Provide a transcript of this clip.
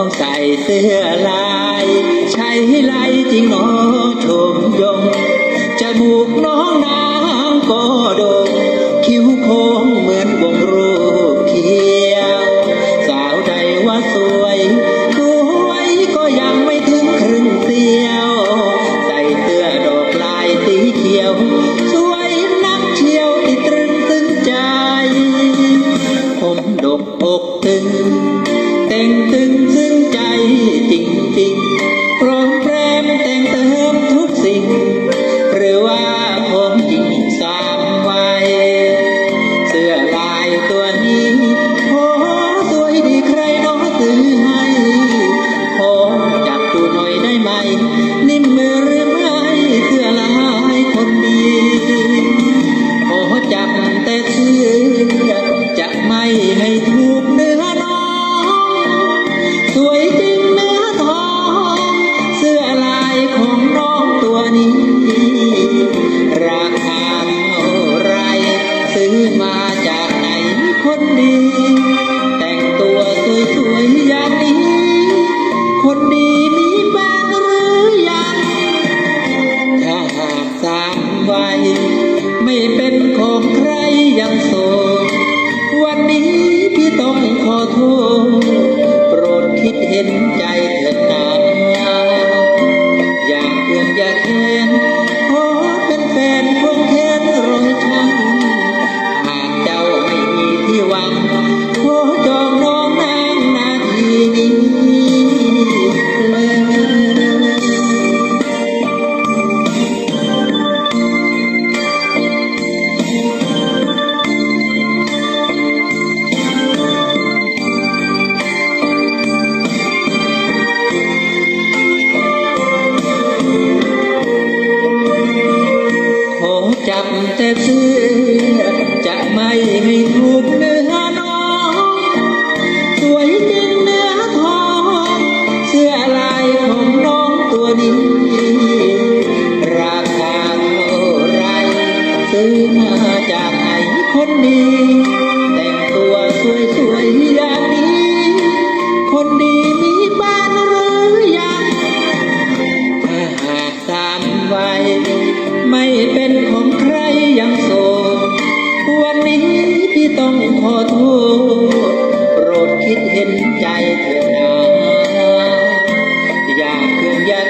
องใส่เสื้อลาย ใช้ลายจริงหนอชมยงจมูกน้องนางก็โดงคิ้วโค้งเหมือนวงรูปเขียว สาวใดว่าสวยสวยก็ยังไม่ถึงครึ่งเสียว ใส่เสื้อดอกลายสีเขียว สวยนักเที่ยวติดตรึงซึ้งใจผมดกอกตึงแต่งตึง ดี แต่งตัวสวยๆอย่างนี้ คนดีมีแฟนหรือยัง ถ้าหากสามวัย สื้อจะไม่ให้ถูกเนื้อน้อง สวยจึงเนื้อทอง เสื้อลายของน้องตัวนี้ ราคาเท่าไรซื้อมาจากไหนคนดีแต่งตัวสวยๆอย่างนี้ คนดีมีบ้านหรือยังถ้าหากตามไว้ไม่เป็น ยังโสด วันนี้พี่ต้องขอโทษ โปรดคิดเห็นใจเถิดนาอยากคืนอย่า